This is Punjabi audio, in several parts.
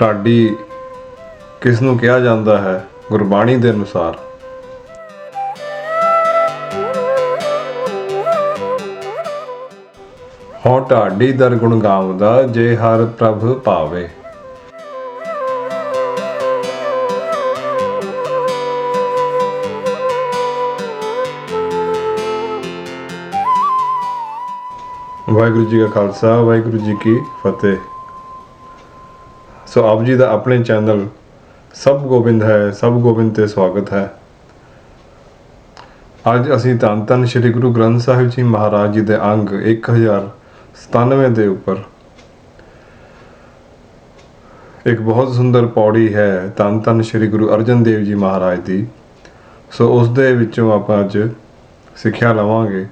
ਢਾਡੀ ਕਿਸ ਨੂੰ ਕਿਹਾ ਜਾਂਦਾ ਹੈ ਗੁਰਬਾਣੀ ਦੇ ਅਨੁਸਾਰ? ਹਉ ਢਾਡੀ ਦਰ ਗੁਣ ਗਾਵਦਾ ਜੇ ਹਰ ਪ੍ਰਭ ਪਾਵੇ। ਵਾਹਿਗੁਰੂ ਜੀ ਕਾ ਖਾਲਸਾ, ਵਾਹਿਗੁਰੂ ਜੀ ਕੀ ਫਤਿਹ। ਸੋ ਆਪ ਜੀ ਦਾ ਆਪਣੇ ਚੈਨਲ ਸਭ ਗੋਬਿੰਦ ਹੈ, ਸਭ ਗੋਬਿੰਦ ਤੇ ਸਵਾਗਤ ਹੈ। ਅੱਜ ਅਸੀਂ ਧੰਨ ਧੰਨ ਸ੍ਰੀ ਗੁਰੂ ਗ੍ਰੰਥ ਸਾਹਿਬ ਜੀ ਮਹਾਰਾਜ ਜੀ ਦੇ ਅੰਗ 1097 ਦੇ ਉੱਪਰ। ਇੱਕ ਬਹੁਤ ਸੁੰਦਰ ਪੌੜੀ ਹੈ ਧੰਨ ਧੰਨ ਸ੍ਰੀ ਗੁਰੂ ਅਰਜਨ ਦੇਵ ਜੀ ਮਹਾਰਾਜ ਦੀ। ਸੋ ਉਸ ਦੇ ਵਿੱਚੋਂ ਆਪਾਂ ਅੱਜ ਸਿੱਖਿਆ ਲਵਾਂਗੇ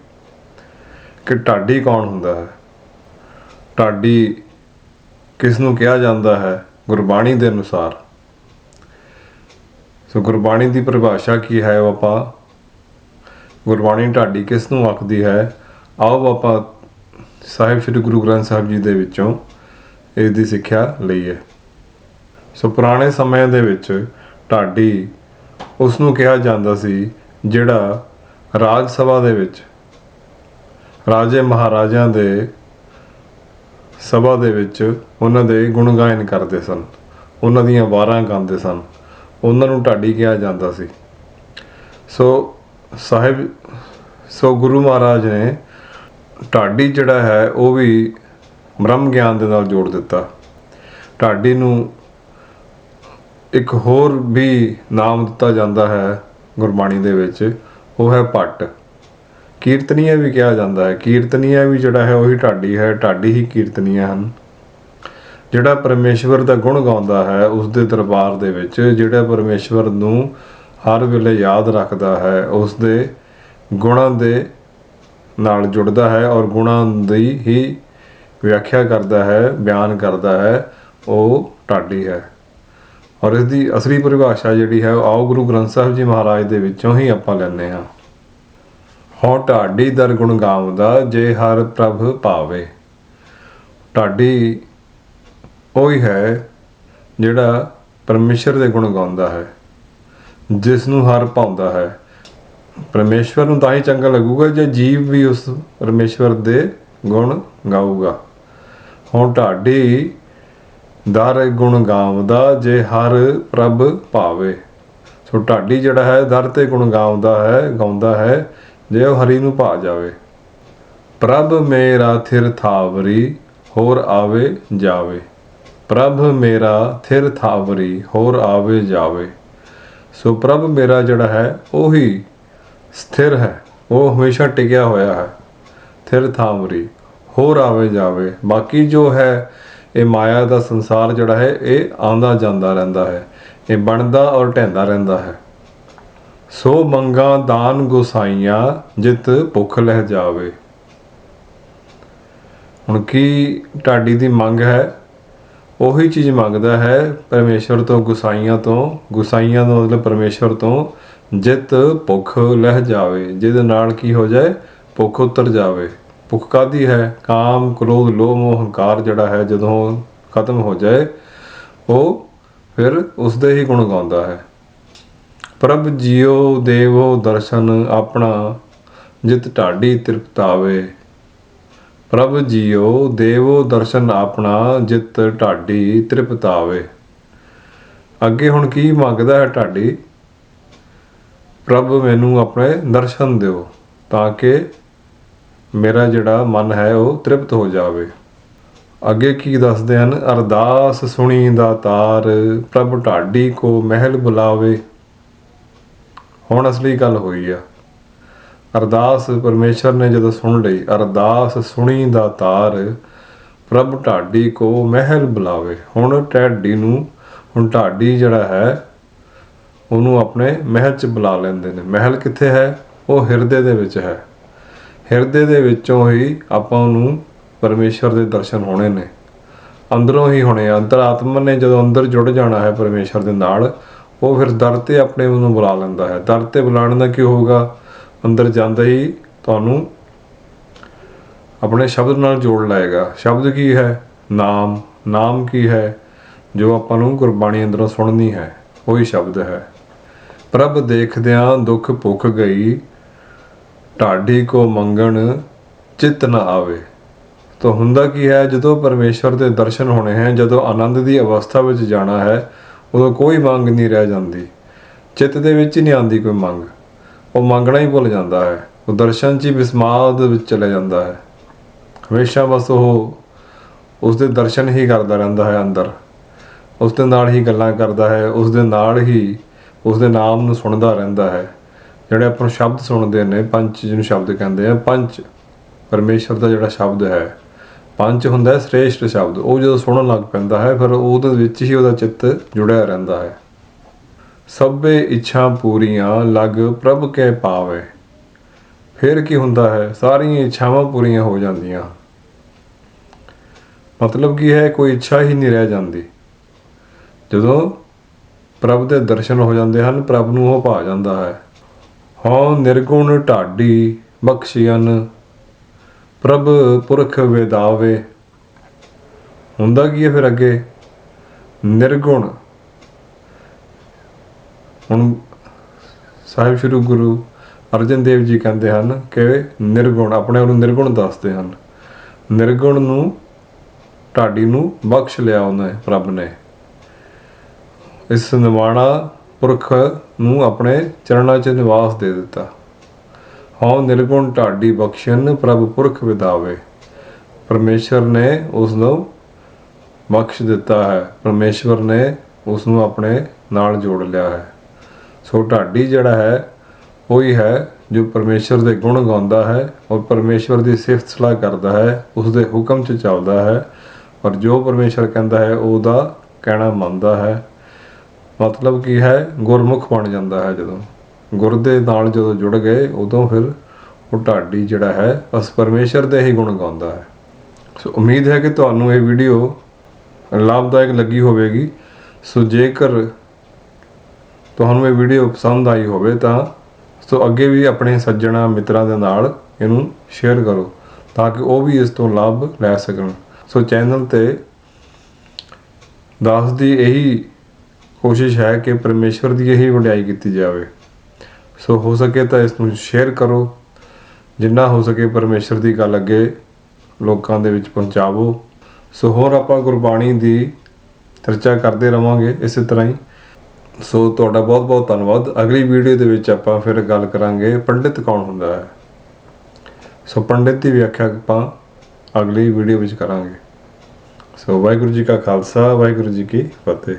ਕਿ ਢਾਡੀ ਕੌਣ ਹੁੰਦਾ ਹੈ? ਢਾਡੀ ਕਿਸ ਨੂੰ ਕਿਹਾ ਜਾਂਦਾ ਹੈ? ਗੁਰਬਾਣੀ ਦੇ ਅਨੁਸਾਰ। ਸੋ ਗੁਰਬਾਣੀ ਦੀ ਪਰਿਭਾਸ਼ਾ ਕੀ ਹੈ ਉਹ ਆਪਾਂ ਗੁਰਬਾਣੀ ਢਾਡੀ ਕਿਸ ਨੂੰ ਆਖਦੀ ਹੈ? ਆਓ ਆਪਾਂ ਸਾਹਿਬ ਸ੍ਰੀ ਗੁਰੂ ਗ੍ਰੰਥ ਸਾਹਿਬ ਜੀ ਦੇ ਵਿੱਚੋਂ ਇਸ ਦੀ ਸਿੱਖਿਆ ਲਈਏ। ਸੋ ਪੁਰਾਣੇ ਸਮੇਂ ਦੇ ਵਿੱਚ ਢਾਡੀ ਉਸ ਨੂੰ ਕਿਹਾ ਜਾਂਦਾ ਸੀ, ਜਿਹੜਾ ਰਾਜ ਸਭਾ ਦੇ ਵਿੱਚ ਰਾਜੇ ਮਹਾਰਾਜਿਆਂ ਦੇ ਸਭਾ ਦੇ ਵਿੱਚ ਉਹਨਾਂ ਦੇ ਗੁਣ ਗਾਇਨ ਕਰਦੇ ਸਨ। ਉਹਨਾਂ ਦੀਆਂ ਵਾਰਾਂ ਗਾਉਂਦੇ ਸਨ। ਉਹਨਾਂ ਨੂੰ ਢਾਡੀ ਕਿਹਾ ਜਾਂਦਾ ਸੀ। ਸੋ ਸਾਹਿਬ, ਸੋ ਗੁਰੂ ਮਹਾਰਾਜ ਨੇ ਢਾਡੀ ਜਿਹੜਾ ਹੈ, ਉਹ ਵੀ ਬ੍ਰਹਮ ਗਿਆਨ ਦੇ ਨਾਲ ਜੋੜ ਦਿੱਤਾ। ਢਾਡੀ ਨੂੰ ਇੱਕ ਹੋਰ ਵੀ ਨਾਮ ਦਿੱਤਾ ਜਾਂਦਾ ਹੈ ਗੁਰਬਾਣੀ ਦੇ ਵਿੱਚ, ਉਹ ਹੈ ਪੱਟ ਕੀਰਤਨੀਆ ਵੀ ਕਿਹਾ ਜਾਂਦਾ ਹੈ। ਕੀਰਤਨੀਆ ਵੀ ਜਿਹੜਾ ਹੈ ਉਹੀ ਢਾਡੀ ਹੈ। ਢਾਡੀ ਹੀ ਕੀਰਤਨੀਆ ਹਨ। ਜਿਹੜਾ ਪਰਮੇਸ਼ਵਰ ਦਾ ਗੁਣ ਗਾਉਂਦਾ ਹੈ ਉਸ ਦੇ ਦਰਬਾਰ ਦੇ ਵਿੱਚ ਜਿਹੜਾ ਪਰਮੇਸ਼ਵਰ ਨੂੰ ਹਰ ਵੇਲੇ ਯਾਦ ਰੱਖਦਾ ਹੈ ਉਸ ਦੇ ਗੁਣਾਂ ਦੇ ਨਾਲ ਜੁੜਦਾ ਹੈ ਔਰ ਗੁਣਾਂ ਦੀ ਹੀ ਵਿਆਖਿਆ ਕਰਦਾ ਹੈ, ਬਿਆਨ ਕਰਦਾ ਹੈ, ਉਹ ਢਾਡੀ ਹੈ। ਔਰ ਇਸ ਦੀ ਅਸਲੀ ਪਰਿਭਾਸ਼ਾ ਜਿਹੜੀ ਹੈ, ਉਹ ਆਓ ਗੁਰੂ ਗ੍ਰੰਥ ਸਾਹਿਬ ਜੀ ਮਹਾਰਾਜ ਦੇ ਵਿੱਚੋਂ ਹੀ ਆਪਾਂ ਲੈਂਦੇ ਹਾਂ। ਹਉ ਢਾਡੀ ਦਰ ਗੁਣ ਗਾਉਂਦਾ ਜੇ ਹਰ ਪ੍ਰਭ ਪਾਵੇ। ਢਾਡੀ ਉਹੀ ਹੈ ਜਿਹੜਾ ਪਰਮੇਸ਼ਰ ਦੇ ਗੁਣ ਗਾਉਂਦਾ ਹੈ, ਜਿਸ ਨੂੰ ਹਰ ਪਾਉਂਦਾ ਹੈ। ਪਰਮੇਸ਼ਵਰ ਨੂੰ ਤਾਂ ਹੀ ਚੰਗਾ ਲੱਗੂਗਾ ਜੇ ਜੀਵ ਵੀ ਉਸ ਪਰਮੇਸ਼ਵਰ ਦੇ ਗੁਣ ਗਾਊਗਾ। ਹੁਣ ਢਾਡੀ ਦਰ ਗੁਣ ਗਾਉਂਦਾ ਜੇ ਹਰ ਪ੍ਰਭ ਭਾਵੇ ਸੋ ਢਾਡੀ ਜਿਹੜਾ ਹੈ, ਦਰ ਤੇ ਗੁਣ ਗਾਉਂਦਾ ਹੈ ਗਾਉਂਦਾ ਹੈ। ਜੇ ਉਹ ਹਰੀ ਨੂੰ ਭਾ ਜਾਵੇ। ਪ੍ਰਭ ਮੇਰਾ ਥਿਰ ਥਾਵਰੀ ਹੋਰ ਆਵੇ ਜਾਵੇ। ਪ੍ਰਭ ਮੇਰਾ ਥਿਰ ਥਾਵਰੀ ਹੋਰ ਆਵੇ ਜਾਵੇ। ਸੋ ਪ੍ਰਭ ਮੇਰਾ ਜਿਹੜਾ ਹੈ, ਉਹੀ ਸਥਿਰ ਹੈ। ਉਹ ਹਮੇਸ਼ਾ ਟਿਕਿਆ ਹੋਇਆ ਹੈ। ਥਿਰ ਥਾਵਰੀ ਹੋਰ ਆਵੇ ਜਾਵੇ। ਬਾਕੀ ਜੋ ਹੈ, ਇਹ ਮਾਇਆ ਦਾ ਸੰਸਾਰ ਜਿਹੜਾ ਹੈ, ਇਹ ਆਉਂਦਾ ਜਾਂਦਾ ਰਹਿੰਦਾ ਹੈ। ਇਹ ਬਣਦਾ ਔਰ ਢਹਿੰਦਾ ਰਹਿੰਦਾ ਹੈ। ਸੋ ਮੰਗਾ ਦਾਨ ਗੁਸਾਈਆਂ, ਜਿਤ ਭੁੱਖ ਲਹਿ ਜਾਵੇ। ਹੁਣ ਕੀ ਢਾਡੀ ਦੀ ਮੰਗ ਹੈ? ਉਹੀ ਚੀਜ਼ ਮੰਗਦਾ ਹੈ, ਪਰਮੇਸ਼ਵਰ ਤੋਂ ਗੁਸਾਈਆਂ ਤੋਂ। ਗੁਸਾਈਆਂ ਦਾ ਮਤਲਬ ਪਰਮੇਸ਼ਵਰ ਤੋਂ ਜਿਤ ਭੁੱਖ ਲਹਿ ਜਾਵੇ। ਜਿਹਦੇ ਨਾਲ ਕੀ ਹੋ ਜਾਏ? ਭੁੱਖ ਉਤਰ ਜਾਵੇ। ਭੁੱਖ ਕਾਦੀ ਹੈ? ਕਾਮ, ਕ੍ਰੋਧ, ਲੋਭ ਮੋਹ ਹੰਕਾਰ ਜਿਹੜਾ ਹੈ, ਜਦੋਂ ਖਤਮ ਹੋ ਜਾਏ, ਉਹ ਫਿਰ ਉਸ ਦੇ ਹੀ ਗੁਣ ਗਾਉਂਦਾ ਹੈ। ਪ੍ਰਭ ਜੀਓ ਦੇਵੋ ਦਰਸ਼ਨ ਆਪਣਾ, ਜਿਤ ਢਾਡੀ ਤ੍ਰਿਪਤਾਵੇ। ਪ੍ਰਭ ਜੀਓ ਦੇਵੋ ਦਰਸ਼ਨ ਆਪਣਾ, ਜਿਤ ਢਾਡੀ ਤ੍ਰਿਪਤਾਵੇ। ਅੱਗੇ ਹੁਣ ਕੀ ਮੰਗਦਾ ਹੈ ਢਾਡੀ? ਪ੍ਰਭ ਮੈਨੂੰ ਆਪਣੇ ਦਰਸ਼ਨ ਦਿਓ, ਤਾਂ ਕਿ ਮੇਰਾ ਜਿਹੜਾ ਮਨ ਹੈ ਉਹ ਤ੍ਰਿਪਤ ਹੋ ਜਾਵੇ। ਅੱਗੇ ਕੀ ਦੱਸਦੇ ਹਨ? ਅਰਦਾਸ ਸੁਣੀ ਦਾ ਤਾਰ, ਪ੍ਰਭ ਢਾਡੀ ਕੋ ਮਹਿਲ ਬੁਲਾਵੇ। ਹੁਣ ਅਸਲੀ ਗੱਲ ਹੋਈ ਆ। ਅਰਦਾਸ ਪਰਮੇਸ਼ਰ ਨੇ ਜਦੋਂ ਸੁਣ ਲਈ, ਅਰਦਾਸ ਸੁਣੀ ਦਾ ਤਾਰ, ਪ੍ਰਭ ਢਾਡੀ ਕੋ ਮਹਿਲ ਬੁਲਾਵੇ। ਹੁਣ ਢਾਡੀ ਨੂੰ, ਹੁਣ ਢਾਡੀ ਜਿਹੜਾ ਹੈ, ਉਹਨੂੰ ਆਪਣੇ ਮਹਿਲ 'ਚ ਬੁਲਾ ਲੈਂਦੇ ਨੇ। ਮਹਿਲ ਕਿੱਥੇ ਹੈ? ਉਹ ਹਿਰਦੇ ਦੇ ਵਿੱਚ ਹੈ। ਹਿਰਦੇ ਦੇ ਵਿੱਚੋਂ ਹੀ ਆਪਾਂ ਨੂੰ ਪਰਮੇਸ਼ਰ ਦੇ ਦਰਸ਼ਨ ਹੋਣੇ ਨੇ। ਅੰਦਰੋਂ ਹੀ ਹੋਣੇ ਆ। ਅੰਤਰਾਤਮਾ ਨੇ ਜਦੋਂ ਅੰਦਰ ਜੁੜ ਜਾਣਾ ਹੈ ਪਰਮੇਸ਼ਰ ਦੇ ਨਾਲ ਉਹ ਫਿਰ ਦਰ ਤੇ ਆਪਣੇ ਨੂੰ ਬੁਲਾ ਲੈਂਦਾ ਹੈ। ਦਰ ਤੇ ਬੁਲਾਉਣ ਦਾ ਕੀ ਹੋਊਗਾ? ਅੰਦਰ ਜਾਂਦਾ ਹੀ ਤੁਹਾਨੂੰ ਆਪਣੇ ਸ਼ਬਦ ਨਾਲ ਜੋੜ ਲਾਏਗਾ। ਸ਼ਬਦ ਕੀ ਹੈ? ਨਾਮ। ਨਾਮ ਕੀ ਹੈ? ਜੋ ਆਪਾਂ ਨੂੰ ਗੁਰਬਾਣੀ ਅੰਦਰੋਂ ਸੁਣਨੀ ਹੈ, ਉਹੀ ਸ਼ਬਦ ਹੈ। ਪ੍ਰਭ ਦੇਖਦਿਆਂ ਦੁੱਖ ਭੁੱਖ ਗਈ, ਢਾਡੀ ਕੋ ਮੰਗਣ ਚਿਤ ਨ ਆਵੇ। ਤਾਂ ਹੁੰਦਾ ਕੀ ਹੈ? ਜਦੋਂ ਪਰਮੇਸ਼ਵਰ ਦੇ ਦਰਸ਼ਨ ਹੋਣੇ ਹੈ, ਜਦੋਂ ਆਨੰਦ ਦੀ ਅਵਸਥਾ ਵਿੱਚ ਜਾਣਾ ਹੈ ਉਦੋਂ ਕੋਈ ਮੰਗ ਨਹੀਂ ਰਹਿ ਜਾਂਦੀ। ਚਿੱਤ ਦੇ ਵਿੱਚ ਹੀ ਨਹੀਂ ਆਉਂਦੀ ਕੋਈ ਮੰਗ। ਉਹ ਮੰਗਣਾ ਹੀ ਭੁੱਲ ਜਾਂਦਾ ਹੈ। ਉਹ ਦਰਸ਼ਨ 'ਚ ਹੀ ਵਿਸਮਾਦ ਵਿੱਚ ਚਲੇ ਜਾਂਦਾ ਹੈ। ਹਮੇਸ਼ਾ ਬਸ ਉਹ ਉਸ ਦੇ ਦਰਸ਼ਨ ਹੀ ਕਰਦਾ ਰਹਿੰਦਾ ਹੈ ਅੰਦਰ। ਉਸ ਦੇ ਨਾਲ ਹੀ ਗੱਲਾਂ ਕਰਦਾ ਹੈ। ਉਸ ਦੇ ਨਾਲ ਹੀ ਉਸ ਦੇ ਨਾਮ ਨੂੰ ਸੁਣਦਾ ਰਹਿੰਦਾ ਹੈ। ਜਿਹੜੇ ਆਪਾਂ ਸ਼ਬਦ ਸੁਣਦੇ ਨੇ ਪੰਜ ਜਿਹਨੂੰ ਸ਼ਬਦ ਕਹਿੰਦੇ ਆ, ਪੰਚ ਪਰਮੇਸ਼ਰ ਦਾ ਜਿਹੜਾ ਸ਼ਬਦ ਹੈ ਪੰਚ ਹੁੰਦਾ ਹੈ ਸ੍ਰੇਸ਼ਟ ਸ਼ਬਦ। ਉਹ ਜਦੋਂ ਸੁਣਨ ਲੱਗ ਪੈਂਦਾ ਹੈ, ਫਿਰ ਉਹਦੇ ਵਿੱਚ ਹੀ ਉਹਦਾ ਚਿੱਤ ਜੁੜਿਆ ਰਹਿੰਦਾ ਹੈ। ਸਭੇ ਇੱਛਾ ਪੂਰੀਆਂ, ਲਗ ਪ੍ਰਭ ਕੇ ਪਾਵੇ। ਫਿਰ ਕੀ ਹੁੰਦਾ ਹੈ? ਸਾਰੀਆਂ ਇੱਛਾਵਾਂ ਪੂਰੀਆਂ ਹੋ ਜਾਂਦੀਆਂ। ਮਤਲਬ ਕੀ ਹੈ? ਕੋਈ ਇੱਛਾ ਹੀ ਨਹੀਂ ਰਹਿ ਜਾਂਦੀ। ਜਦੋਂ ਪ੍ਰਭ ਦੇ ਦਰਸ਼ਨ ਹੋ ਜਾਂਦੇ ਹਨ, ਪ੍ਰਭ ਨੂੰ ਉਹ ਭਾ ਜਾਂਦਾ ਹੈ। ਹਉ ਨਿਰਗੁਣ ਢਾਡੀ ਬਖਸ਼ੀਨ ਪ੍ਰਭ ਪੁਰਖ ਵੇਦਾਵੇ। ਹੁੰਦਾ ਕੀ ਹੈ ਫਿਰ ਅੱਗੇ? ਨਿਰਗੁਣ। ਹੁਣ ਸਾਹਿਬ ਸ਼੍ਰੀ ਗੁਰੂ ਅਰਜਨ ਦੇਵ ਜੀ ਕਹਿੰਦੇ ਹਨ ਕਿ ਨਿਰਗੁਣ, ਆਪਣੇ ਆਪ ਨੂੰ ਨਿਰਗੁਣ ਦੱਸਦੇ ਹਨ। ਨਿਰਗੁਣ ਨੂੰ, ਢਾਡੀ ਨੂੰ ਬਖਸ਼ ਲਿਆ ਉਹਨੇ ਪ੍ਰਭ ਨੇ। ਇਸ ਨਿਵਾਣਾ ਪੁਰਖ ਨੂੰ ਆਪਣੇ ਚਰਨਾਂ 'ਚ ਨਿਵਾਸ ਦੇ ਦਿੱਤਾ। ਹਉ ਨਿਰਗੁਣ ਢਾਡੀ ਬਖਸ਼ਨ ਪ੍ਰਭ ਪੁਰਖ ਵਿਦਾਵੇ। ਪਰਮੇਸ਼ਰ ਨੇ ਉਸ ਨੂੰ ਬਖਸ਼ ਦਿੱਤਾ ਹੈ। ਪਰਮੇਸ਼ਵਰ ਨੇ ਉਸ ਨੂੰ ਆਪਣੇ ਨਾਲ ਜੋੜ ਲਿਆ ਹੈ। ਸੋ ਢਾਡੀ ਜਿਹੜਾ ਹੈ, ਉਹੀ ਹੈ ਜੋ ਪਰਮੇਸ਼ਵਰ ਦੇ ਗੁਣ ਗਾਉਂਦਾ ਹੈ ਔਰ ਪਰਮੇਸ਼ਵਰ ਦੀ ਸਿਫਤ ਸਲਾਹ ਕਰਦਾ ਹੈ ਉਸ ਦੇ ਹੁਕਮ 'ਚ ਚੱਲਦਾ ਹੈ। ਔਰ ਜੋ ਪਰਮੇਸ਼ਵਰ ਕਹਿੰਦਾ ਹੈ, ਉਹਦਾ ਕਹਿਣਾ ਮੰਨਦਾ ਹੈ। ਮਤਲਬ ਕੀ ਹੈ, ਗੁਰਮੁਖ ਬਣ ਜਾਂਦਾ ਹੈ ਜਦੋਂ। ਗੁਰਦੇ ਨਾਲ ਜਦੋਂ ਜੁੜ ਗਏ, ਉਦੋਂ ਫਿਰ ਉਹ ਢਾਡੀ ਜਿਹੜਾ ਹੈ, ਬਸ ਪਰਮੇਸ਼ਰ ਦੇ ਹੀ ਗੁਣ ਗਾਉਂਦਾ ਹੈ। ਸੋ ਉਮੀਦ ਹੈ ਕਿ ਤੁਹਾਨੂੰ ਇਹ ਵੀਡੀਓ ਲਾਭਦਾਇਕ ਲੱਗੀ ਹੋਵੇਗੀ। ਸੋ ਜੇਕਰ ਤੁਹਾਨੂੰ ਇਹ ਵੀਡੀਓ ਪਸੰਦ ਆਈ ਹੋਵੇ ਤਾਂ ਸੋ ਅੱਗੇ ਵੀ ਆਪਣੇ ਸੱਜਣਾ ਮਿੱਤਰਾਂ ਦੇ ਨਾਲ ਇਹਨੂੰ ਸ਼ੇਅਰ ਕਰੋ ਤਾਂ ਕਿ ਉਹ ਵੀ ਇਸ ਤੋਂ ਲਾਭ ਲੈ ਸਕਣ। ਸੋ ਚੈਨਲ ਤੇ ਦਾਸ ਦੀ ਇਹੀ ਕੋਸ਼ਿਸ਼ ਹੈ ਕਿ ਪਰਮੇਸ਼ਵਰ ਦੀ ਇਹੀ ਵਡਿਆਈ ਕੀਤੀ ਜਾਵੇ। ਸੋ ਹੋ ਸਕੇ ਤਾਂ ਇਸ ਨੂੰ ਸ਼ੇਅਰ ਕਰੋ। ਜਿੰਨਾ ਹੋ ਸਕੇ ਪਰਮੇਸ਼ਵਰ ਦੀ ਗੱਲ ਅੱਗੇ ਲੋਕਾਂ ਦੇ ਵਿੱਚ ਪਹੁੰਚਾਵੋ। ਸੋ ਹੋਰ ਆਪਾਂ ਗੁਰਬਾਣੀ ਦੀ ਚਰਚਾ ਕਰਦੇ ਰਵਾਂਗੇ ਇਸੇ ਤਰ੍ਹਾਂ ਹੀ। ਸੋ ਤੁਹਾਡਾ ਬਹੁਤ ਬਹੁਤ ਧੰਨਵਾਦ। ਅਗਲੀ ਵੀਡੀਓ ਦੇ ਵਿੱਚ ਆਪਾਂ ਫਿਰ ਗੱਲ ਕਰਾਂਗੇ ਪੰਡਿਤ ਕੌਣ ਹੁੰਦਾ ਹੈ। ਸੋ ਪੰਡਿਤ ਦੀ ਵਿਆਖਿਆ ਆਪਾਂ ਅਗਲੀ ਵੀਡੀਓ ਵਿੱਚ ਕਰਾਂਗੇ। ਸੋ ਵਾਹਿਗੁਰੂ ਜੀ ਕਾ ਖਾਲਸਾ, ਵਾਹਿਗੁਰੂ ਜੀ ਕੀ ਫਤਿਹ।